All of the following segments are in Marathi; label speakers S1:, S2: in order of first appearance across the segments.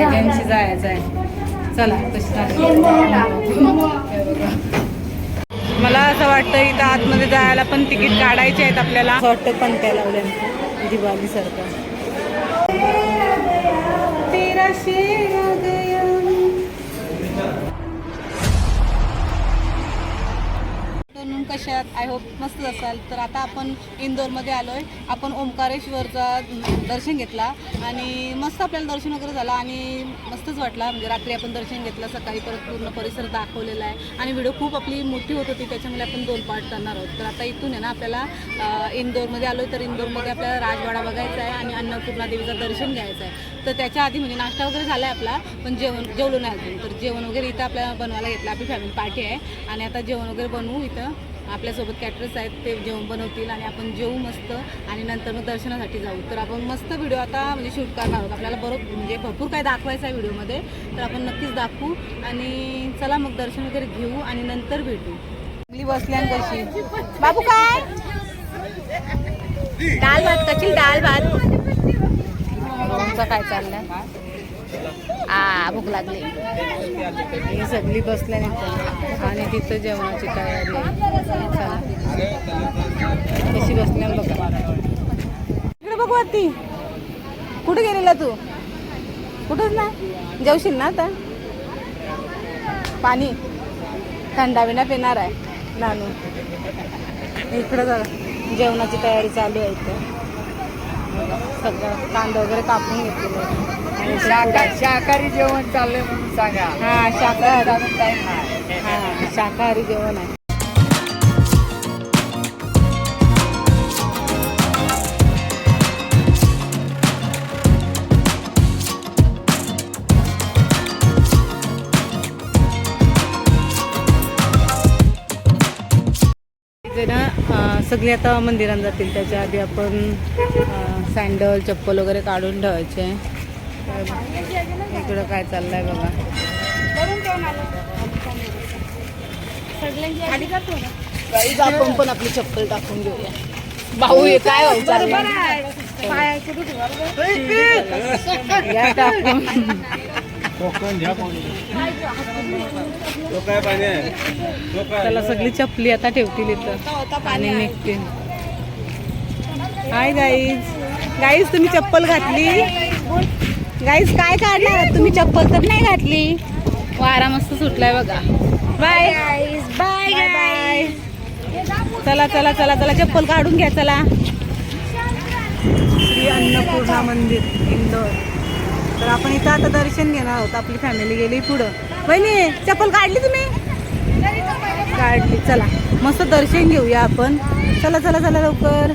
S1: घ्यायची जायचं आहे. चला तशी मला असं वाटतं इथं आतमध्ये जायला पण तिकीट काढायचे आहेत आपल्याला. असं वाटतं पण त्या लावल्या दिवाळी सारखं आफ्टरनून म्हणून कशात? आय होप मस्त असाल. तर आता आपण इंदोरमध्ये आलो आहे आपण ओंकारेश्वरचा दर्शन घेतला आणि मस्त आपल्याला दर्शन वगैरे झालं आणि मस्तच वाटला. म्हणजे रात्री आपण दर्शन घेतलं सकाळी परत पूर्ण परिसर दाखवलेला आहे. आणि व्हिडिओ खूप आपली मोठी होत होती त्याच्यामुळे आपण दोन पार्ट करणार आहोत. तर आता इथून आहे ना आपल्याला इंदोरमध्ये आलो तर इंदोरमध्ये आपल्याला राजवाडा बघायचा आहे आणि अन्नपूर्णा देवीचं दर्शन घ्यायचं आहे. तर त्याच्या आधी म्हणजे नाश्ता वगैरे झाला आहे आपला पण जेवण जेवलो नाही अजून. तर जेवण वगैरे इथं आपल्याला बनवायला घेतलं. आपली फॅमिली पार्टी आहे. आणि आता जेवण वगैरे बनवू इथं. आपल्यासोबत कॅटरर्स आहेत ते जेवण बनवतील आणि आपण जेवू मस्त आणि नंतर मग दर्शनासाठी जाऊ. तर आपण मस्त व्हिडिओ आता म्हणजे शूट करणार आहोत. आपल्याला बरोबर म्हणजे भरपूर काय दाखवायचं आहे व्हिडिओमध्ये. तर आपण नक्कीच दाखवू आणि चला मग दर्शन वगैरे घेऊ आणि नंतर भेटू. चांगली बसल्यान कशी बाबू काय? डाल भात कशी डाल भात? तुमचं काय चाललंय? आ भूक लागली. ही सगळी बसल्यानंतर आणि तिथं जेवणाची तयारी आहे. कशी बसल्या बघा. इकडे बघ वरती कुठे गेलेला तू? कुठंच ना जेवशील ना आता? पाणी. थंडा बिना पिणार आहे नानू. इकडं जा जेवणाची तयारी चालू आहे इथं. सगळं कांदा वगैरे कापून घेतलेलं. आहे
S2: शाका- शाकाहारी जेवण चाललंय म्हणून सांगा.
S1: हा शाकाहारी. हा शाकाहारी जेवण आहे. सगळे आता मंदिरात जातील. त्याच्या आधी आपण सँडल चप्पल वगैरे काढून ठेवायचे. इकडं काय चाललंय बघा. आपण पण आपली चप्पल टाकून घेऊया. भाऊ हे काय व्हायचं या टाकून. त्याला सगळी चपली आता ठेवतील इथं. आणि निघतील हाय गाईज गाईज तुम्ही चप्पल घातली? गाईज काय काढणार? तुम्ही? चप्पल तर नाही घातली. वारा मस्त सुटलाय बघा. बाय बाय बाय चला चला चला चला. चप्पल काढून घ्या चला. श्री अन्नपूर्णा मंदिर इंदोर. तर आपण इथं आता दर्शन घेणार आहोत. आपली फॅमिली गेली पुढं. बहिणी चप्पल काढली तुम्ही? काढली. चला मस्त दर्शन घेऊया आपण. चला चला चला लवकर.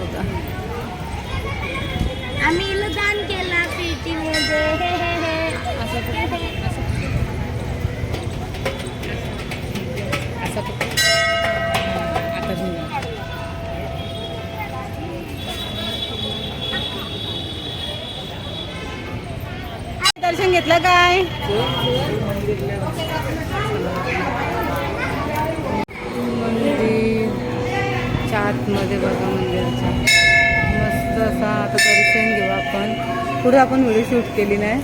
S1: बघा.
S3: आम्ही दान केला.
S1: आपण व्हिडिओ शूट केली नाही.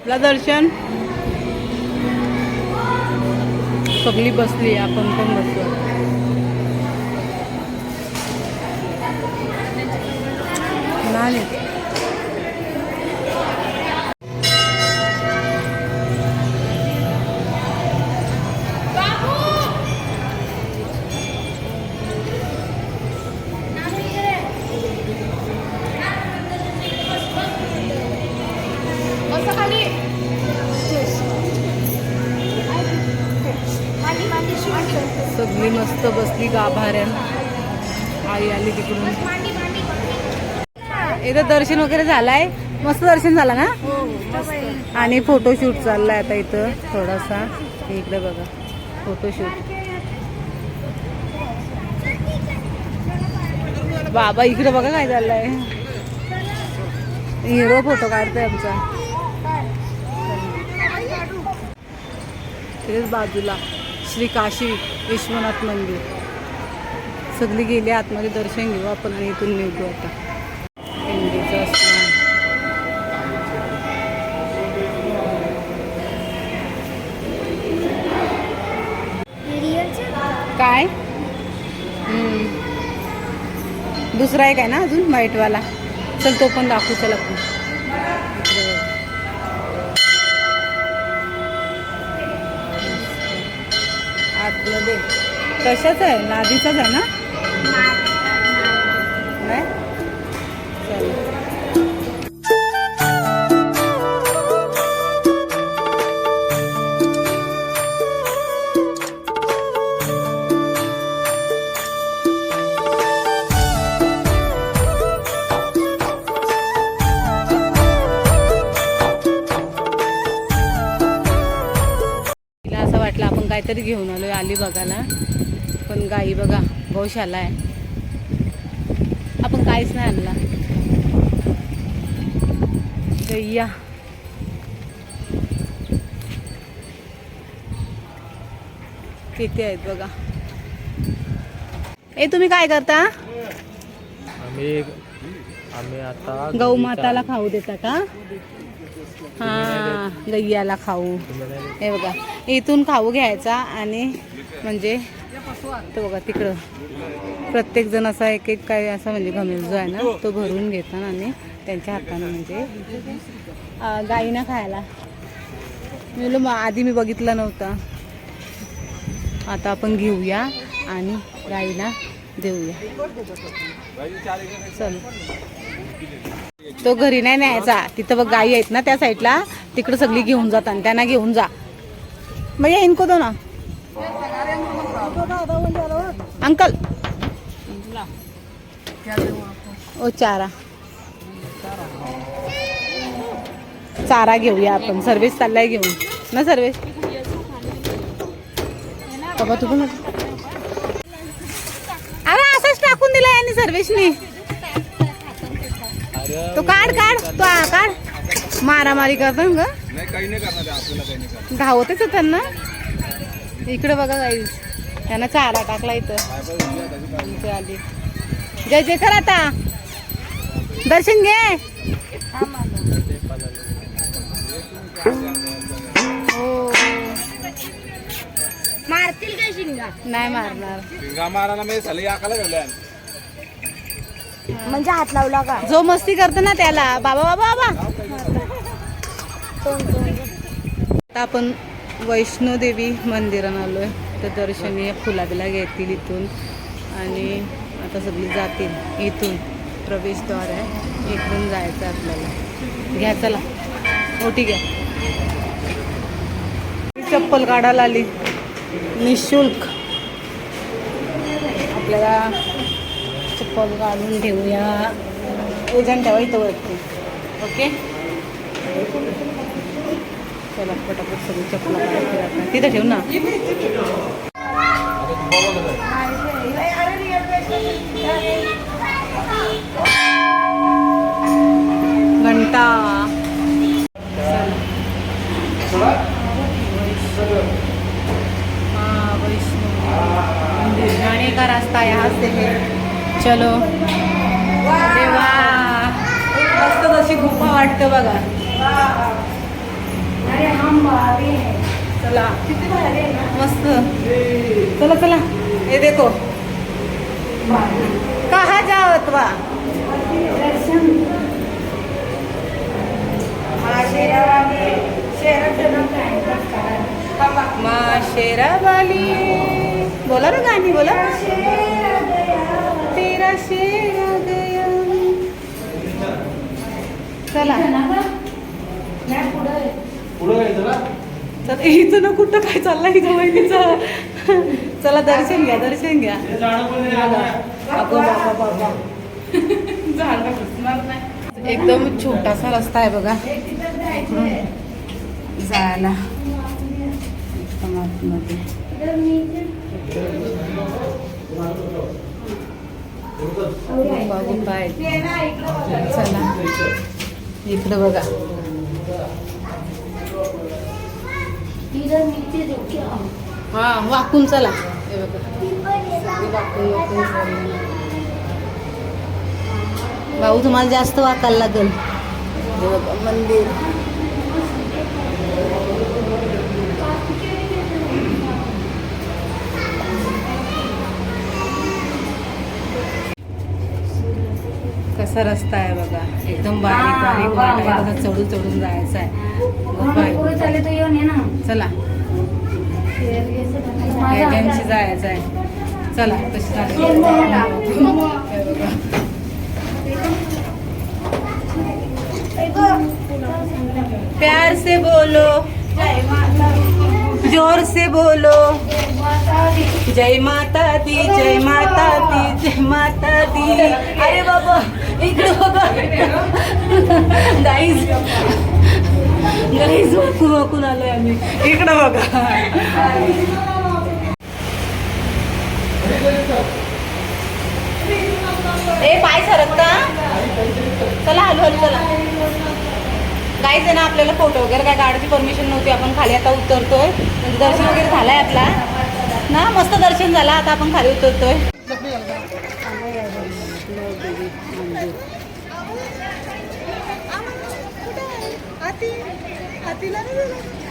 S1: आपला दर्शन. सगळी बसली आपण पण बसलो. नाही. सगळी मस्त बसली गाभाऱ्यान. आई आली तिकडून. इथं दर्शन वगैरे झालंय? मस्त दर्शन झालं ना? आणि फोटोशूट चाललाय आता इथं थोडासा. इकडे बघा फोटोशूट बाबा इकडे बघा काय चाललंय. हिरो फोटो काढतोय आमचा. बाजूला. श्री काशी विश्वनाथ मंदिर. सगळी गेली आतमध्ये दर्शन घेऊ आपण आणि इथून निघू आता. काय? दुसरा एक आहे ना अजून व्हाईटवाला चल तो पण दाखवू चला आपण. आतमध्ये कशाचा आहे? लादीचाच आहे ना? नाही? असं वाटलं आपण काहीतरी घेऊन बघायला. पण गाई बघा गौशाला आहे. आपण काहीच नाही आणला. गैया. किती आहेत बघा. ए तुम्ही काय करता?
S4: आम्ही आम्ही आता
S1: गौ माताला खाऊ देता का? हा गैयाला खाऊ. हे बघा इथून खाऊ घ्यायचा आणि म्हणजे तो बघा तिकडं प्रत्येकजण असा एक एक काय असा म्हणजे घमेल जो आहे ना तो भरून घेतात आणि त्यांच्या हातानं म्हणजे गाईना खायला. मी मग आधी मी बघितलं नव्हतं. आता आपण घेऊया आणि गाईला देऊया. चल. तो घरी नाही न्यायचा. तिथं बघ गाई आहेत ना त्या साईडला. तिकडं सगळी घेऊन जातात आणि त्यांना घेऊन जा. मग येईन को दो ना अंकल. ओ चारा. चारा घेऊया आपण. सर्विस चाललाय घेऊन. ना सर्विस? बाबा तू पण अरे असंच टाकून दिला यांनी सर्विसनी. तो काढ काढ. तो काढ. मारामारी करतो ग. धावतच त्यांना इकडे बघा गाईज त्यांना चारा टाकला इथं. आली. जय जय कर आता. दर्शन घे. हो.
S3: मारतील का शिंगा?
S1: नाही मारणार.
S3: म्हणजे हात लावला का?
S1: जो मस्ती करतो ना त्याला. बाबा बाबा बाबा. आता आपण वैष्णोदेवी मंदिरात आलोय. तर दर्शनीय फुलाबिला घेतील इथून. आणि आता सगळी जातील इथून. प्रवेशद्वार आहे. इथून जायचं आपल्याला. घ्या चला. ओटी घ्या. चप्पल काढायला आली. निशुल्क. आपल्याला चप्पल काढून ठेवूया. वजन ठेवा इथं वरती. ओके? चला पटापट सगळी चप्पल तिथं ठेव ना. घंटा. हाँ जाने का रास्ता यहाँ से है चलो. अरे वा मस्त तशी गुफा वाटतं बघा. चला.
S3: आहे
S1: मस्त. चला चला. हे देखो. कहा जाओ
S3: अथवा
S1: मा शेरावाली. बोला ना गाणी बोला. तेरा शेरा गया. चला. चला? इथं ना कुठं काय चाललंय इथं वहिनीचं? चला दर्शन घ्या दर्शन घ्या. एकदम छोटासा रस्ता आहे बघा. जायला. एकदम आतमध्ये. आहे चला. इकडं बघा. हा वाकून चला. भाऊ तुम्हाला जास्त वाकायला लागेल. मंदिर. कसा रस्ता आहे बघा. एकदम बारीक बारीक वाट आहे. बघा चढून चढून जायचं आहे.
S3: चाले तो ये ना.
S1: चला. चला प्यार से बोलो. ज़ोर से बोलो. जय माता दी, जय माता दी, जय माता दी. अरे बाबा, इकडे बघा. गाईज गाईज वाकून वाकून आलोय आम्ही. इकडं बघा. ए पाय सरकता? चला हलू हलू चला. काहीच आहे ना आपल्याला फोटो वगैरे काय काढायची परमिशन नव्हती. आपण खाली आता उतरतोय. म्हणजे दर्शन वगैरे झालंय आपला. ना मस्त दर्शन झालं. आता आपण खाली उतरतोय. काहीच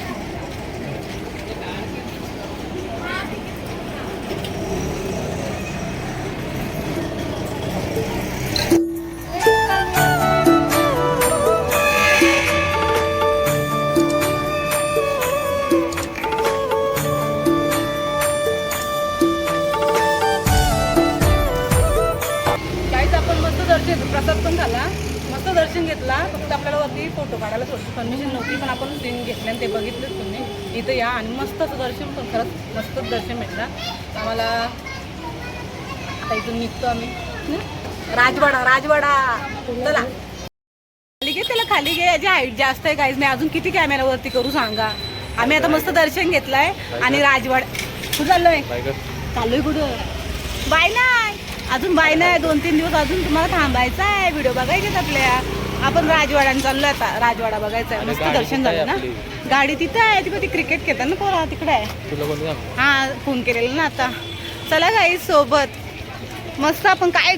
S1: जास्त आहे काहीच मी अजून किती कॅमेरावरती करू सांगा? आम्ही आता मस्त दर्शन घेतलंय. आणि राजवाडा कुठं चाललोय? चाललोय कुठं? बाय नाही अजून बाय नाही दोन तीन दिवस अजून तुम्हाला थांबायचं आहे. व्हिडिओ बघायचे आपल्या. आपण राजवाड्याने चाललोय आता. राजवाडा बघायचा आहे मस्त दर्शन झालं ना. गाडी तिथं आहे. ती ती क्रिकेट खेळतात ना पोरा. तिकडे आहे. हा फोन केलेला ना आता. चला काही सोबत. मस्त आपण काय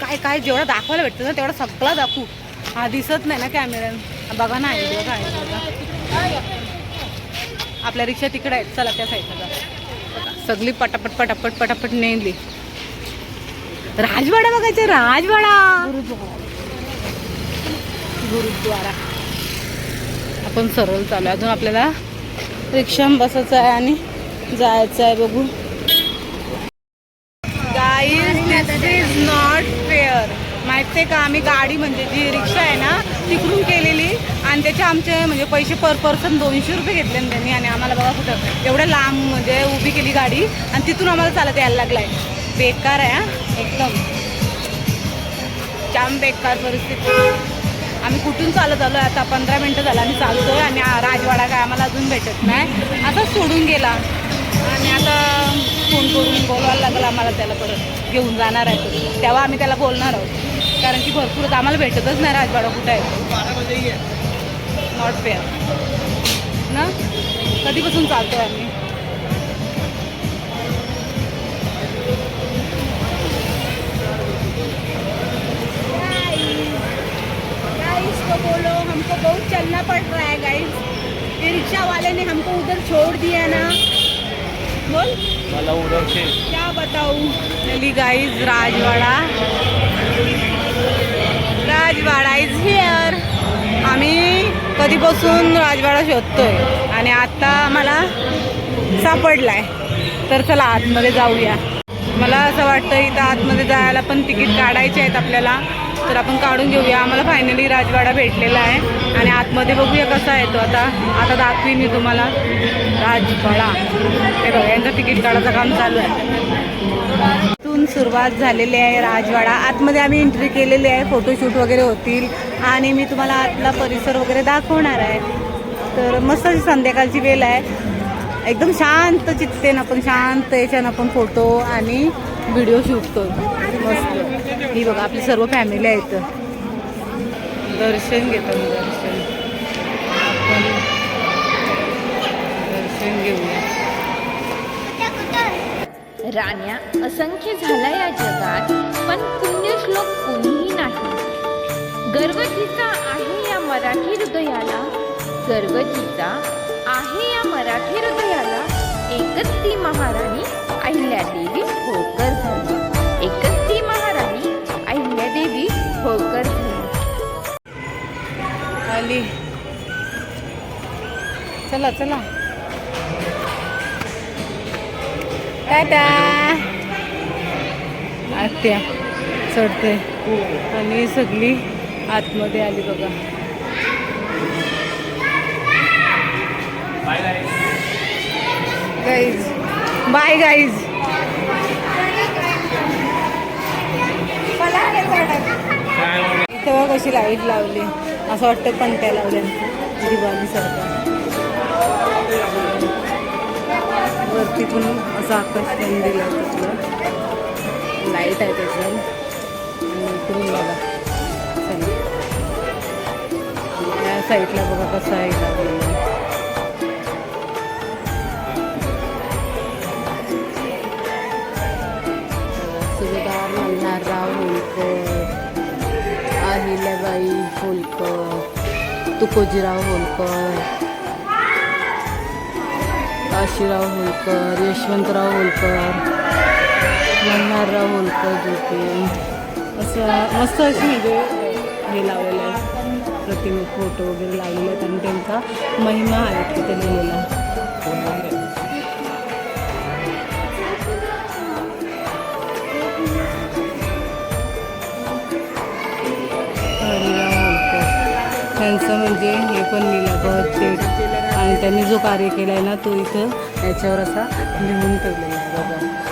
S1: काय काय जेवढं दाखवायला भेटतं ना तेवढं सगळं दाखवू. हा दिसत नाही ना कॅमेऱ्यान बघा ना व्हिडिओ काय बघा. आपल्या रिक्षा तिकडे आहेत. चला त्या साईडला सगळी पटापट पटापट पटापट नेली. राजवाडा बघायचं राजवाडा. गुरुद्वारा. आपण सरळ चालू आहे. अजून आपल्याला रिक्षा बसायचं आहे आणि जायचं आहे बघू guys this is not fair माहिती का आम्ही गाडी म्हणजे जी रिक्षा आहे ना तिकडून केलेली. आणि त्याचे आमचे म्हणजे पैसे पर पर्सन दोनशे रुपये घेतले ना त्यांनी. आणि आम्हाला बघा कुठं एवढं लांब म्हणजे उभी केली गाडी. आणि तिथून आम्हाला चालत यायला लागलाय. बेकार आहे एकदम. जाम बेकार परिस्थिती. आम्ही कुठून चालत आलो आता पंधरा मिनटं झालं आम्ही चालतोय. आणि राजवाडा काय आम्हाला अजून भेटत नाही. आता सोडून गेला. आणि आता फोन करून बोलवायला लागलं आम्हाला त्याला परत. घेऊन जाणार आहे तेव्हा आम्ही त्याला बोलणार आहोत. कारण की भरपूर आम्हाला भेटतच नाही राजवाडा कुठं आहे. नॉट फेअर ना? कधीपासून चालतोय आम्ही? गाइस को बोलो हमको बहुत चलना पड़ रहा है गाइस ये रिक्शा वाले ने हमको उधर छोड़ दिया ना? बोल।
S4: मला उडवशील
S1: क्या बताऊ? Guys Rajwada. Rajwada is here आम्ही कधीपासून राजवाडा शोधतोय आणि आता आम्हाला सापडलाय. तर चला आतमध्ये जाऊया. मला असं वाटतं इथं आतमध्ये जायला पण तिकीट काढायचे आहेत आपल्याला. तर आपण काढून घेऊया. आम्हाला फायनली राजवाडा भेटलेला आहे. आणि आतमध्ये बघूया कसा आहे तो. आता आता दाखवीन मी तुम्हाला. राजवाडा. हे बघा यांचं तिकीट काढायचं काम चालू आहे. इथून सुरुवात झालेली आहे राजवाडा. आतमध्ये आम्ही एंट्री केलेली आहे. फोटोशूट वगैरे होतील. आणि मी तुम्हाला आतला परिसर वगैरे दाखवणार आहे. तर मस्त अशी संध्याकाळची वेळ आहे. एकदम शांत चित्तेनं आपण शांत याच्यानं आपण फोटो आणि व्हिडिओ शूट करतो मस्त. ही बघा आपली सर्व फॅमिली आहे इथं दर्शन घेतो मी दर्शन आपण दर्शन घेऊया
S5: राण्या असंख्य झाला या जगात पण पुण्यश्लोक कोणीही नाही. गर्वतीचा आहे या मराठी हृदयाला गर्वतीचा आहे या मराठी हृदयाला एकच ती महाराणी अहिल्यादेवी होळकर झाली. एकच ती महाराणी अहिल्यादेवी होळकर झाली.
S1: चला चला. टाटा. आत्या चढते आणि सगळी आतमध्ये आली बघा. गाईज बाय गाईज इथं कशी लाइट लावली. असं वाटतं पंट्या लावल्या. दिवाळी वरती पण असं आकाश पण दिलं लाइट आहे त्याच्यावर आणि बघा. चला या साईडला बघा कसं आहे लावलेलं सुभेदार मल्हारराव होलकर अहिल्याबाई होलकर तुकोजीराव होलकर काशीराव होलकर यशवंतराव होलकर मल्हारराव होलकर जोते असं मस्त अशी म्हणजे हे लावलेलं आहे. प्रतिम फोटो वगैरे लावलेले आहेत आणि त्यांचा महिमा आहे तिथे लिहिलेला त्यांचं म्हणजे हे पण लिहिलं ते आणि त्यांनी जो कार्य केला आहे ना तो इथं याच्यावर असा लिहून ठेवलेला आहे बघा.